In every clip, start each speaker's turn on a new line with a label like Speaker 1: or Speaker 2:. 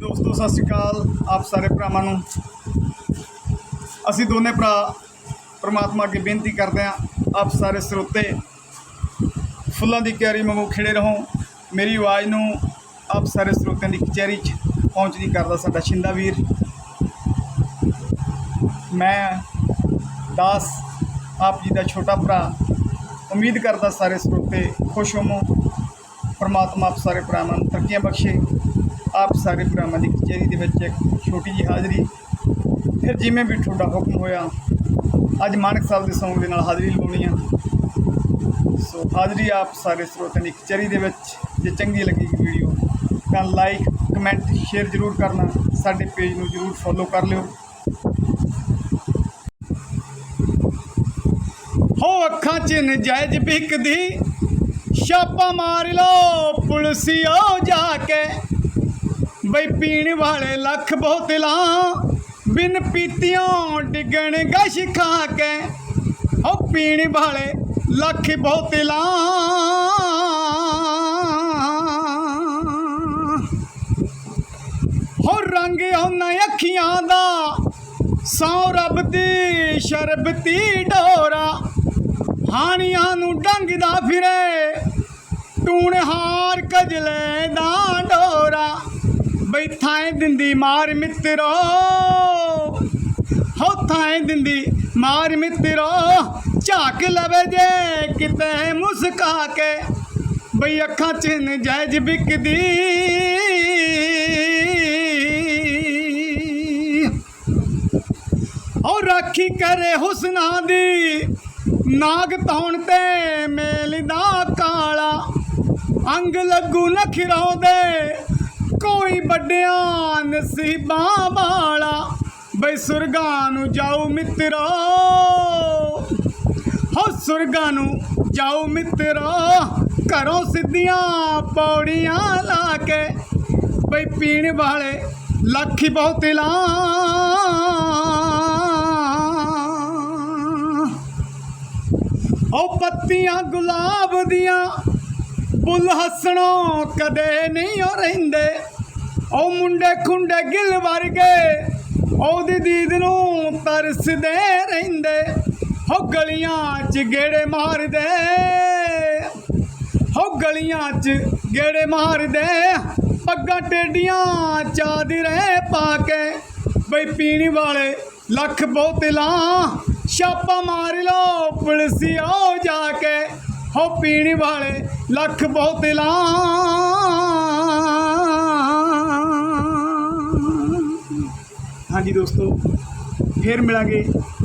Speaker 1: ਦੋਸਤੋ, ਸਤਿ ਸ਼੍ਰੀ ਅਕਾਲ। ਆਪ ਸਾਰੇ ਭਰਾਵਾਂ ਨੂੰ। ਅਸੀਂ ਦੋਨੇ ਭਰਾ ਪ੍ਰਮਾਤਮਾ ਅੱਗੇ ਬੇਨਤੀ ਕਰਦੇ ਹਾਂ, ਆਪ ਸਾਰੇ ਸਰੋਤੇ, ਫੁੱਲਾਂ ਦੀ ਕਿਆਰੀ ਵਾਂਗੂ ਖਿੜੇ ਰਹੋ। ਮੇਰੀ ਆਵਾਜ਼ ਨੂੰ ਆਪ ਸਾਰੇ ਸਰੋਤਿਆਂ ਦੀ ਕਚਹਿਰੀ 'ਚ ਪਹੁੰਚਦੀ ਕਰਦਾ ਸਾਡਾ ਛਿੰਦਾ ਵੀਰ। ਮੈਂ, ਦਾਸ, ਆਪ ਜੀ ਦਾ ਛੋਟਾ ਭਰਾ, ਉਮੀਦ ਕਰਦਾ ਸਾਰੇ ਸਰੋਤੇ ਖੁਸ਼ ਹੋਵੋ। ਪਰਮਾਤਮਾ ਆਪ ਸਾਰੇ ਭਰਾਵਾਂ ਨੂੰ ਤਰੱਕੀਆਂ ਬਖਸ਼ੇ। ਆਪ ਸਾਰੇ ਭਰਾਵਾਂ ਦੀ ਕਚਹਿਰੀ ਦੇ ਵਿੱਚ ਇੱਕ ਛੋਟੀ ਜਿਹੀ ਹਾਜ਼ਰੀ। ਫਿਰ ਜਿਵੇਂ ਵੀ ਤੁਹਾਡਾ ਹੁਕਮ ਹੋਇਆ, ਅੱਜ ਮਾਨਕ ਸਾਹਿਬ ਦੇ ਸੌਂਗ ਦੇ ਨਾਲ ਹਾਜ਼ਰੀ ਲਵਾਉਣੀ ਆ। ਸੋ ਹਾਜ਼ਰੀ ਆਪ ਸਾਰੇ ਸਰੋਤਿਆਂ ਦੀ ਕਚਹਿਰੀ ਦੇ ਵਿੱਚ, ਜੇ ਚੰਗੀ ਲੱਗੀ ਵੀਡੀਓ, ਤਾਂ ਲਾਈਕ ਕਮੈਂਟ ਸ਼ੇਅਰ ਜ਼ਰੂਰ ਕਰਨਾ। ਸਾਡੇ ਪੇਜ ਨੂੰ ਜ਼ਰੂਰ ਫੋਲੋ ਕਰ ਲਿਓ। ਹੋ ਅੱਖਾਂ 'ਚ ਨਜਾਇਜ਼ ਵਿਕਦੀ ਛਾਪਾ ਮਾਰ ਲੋ ਪੁਲਸੀਓ ਜਾ ਕੇ। ਬਈ ਪੀਣ ਵਾਲੇ ਲੱਖ ਬੋਤਲਾਂ ਬਿਨ ਪੀਤੀਆਂ ਡਿੱਗਣ ਗਸ਼ ਖਾ ਕੇ। ਹੋ ਪੀਣ ਵਾਲੇ ਲੱਖ ਬੋਤਲਾਂ ਹੋ ਰੰਗ ਉਹਨਾਂ ਅੱਖੀਆਂ ਦਾ। ਸੌ ਰੱਬ ਦੀ ਸ਼ਰਬਤੀ ਡੋਰਾ। ਹਾਣੀਆਂ ਨੂੰ ਡੰਗਦਾ ਫਿਰੇ। ਟੂਣ ਹਾਰ ਕਜਲੇ ਦਾ ਬਈ ਥਾਂ ਦਿੰਦੀ ਮਾਰ ਮਿੱਤਰੋ। ਹੋ ਥਾਂ ਦਿੰਦੀ ਮਾਰ ਮਿੱਤਰੋ। ਝਾਕ ਲਵੇ ਜੇ ਕਿਤੇ ਮੁਸਕਾ ਕੇ। ਬਈ ਅੱਖਾਂ 'ਚ ਨਜਾਇਜ਼ ਬਿਕਦੀ ਔਰ ਰਾਖੀ ਕਰੇ ਹੁਸਨਾ ਦੀ। ਨਾਗ ਧੌਣ ਤੇ ਮੇਲ ਦਾ ਕਾਲਾ। ਅੰਗ ਲੱਗੂ ਨਖਰੋਂ ਦੇ। ਕੋਈ ਵੱਡਿਆਂ ਨਸੀਬਾਂ ਵਾਲਾ ਬਈ ਸੁਰਗਾਂ ਨੂੰ ਜਾਓ ਮਿੱਤਰੋ। ਹੋ ਸੁਰਗਾਂ ਨੂੰ ਜਾਓ ਮਿੱਤਰੋ। ਘਰੋਂ ਸਿੱਧੀਆਂ ਪੌੜੀਆਂ ਲਾ ਕੇ ਬਈ ਪੀਣ ਵਾਲੇ ਲੱਖੀ ਬਹੁਤਿਲਾਂ ਉਹ ਪੱਤੀਆਂ ਗੁਲਾਬ ਦੀਆਂ ਬੁੱਲ ਹੱਸਣੋਂ ਕਦੇ ਨਹੀਂ ਉਹ ਰਹਿੰਦੇ। ਉਹ ਮੁੰਡੇ ਖੁੰਡੇ ਗਿਲ ਵਰਗੇ ਉਹਦੀ ਦੀਦ ਨੂੰ ਤਰਸਦੇ ਰਹਿੰਦੇ। ਹੋ ਗਲੀਆਂ 'ਚ ਗੇੜੇ ਮਾਰਦੇ ਹੋ ਗਲੀਆਂ 'ਚ ਗੇੜੇ ਮਾਰਦੇ। ਪੱਗਾਂ ਟੇਡੀਆਂ ਚਾਦਰੇ ਪਾ ਕੇ, ਬਈ ਪੀਣ ਵਾਲੇ ਲੱਖ ਬੋਤਲਾਂ, ਛਾਪਾ ਮਾਰ ਲੋ ਪੁਲਿਸਿਓ ਜਾ ਕੇ। ਹੋ ਪੀਣ ਵਾਲੇ ਲੱਖ ਬੋਤਲਾਂ ਹਾਂਜੀ ਦੋਸਤੋ, ਫੇਰ ਮਿਲਾਂਗੇ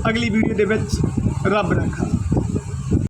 Speaker 1: ਅਗਲੀ ਵੀਡੀਓ ਦੇ ਵਿੱਚ। ਰੱਬ ਰੱਖਾ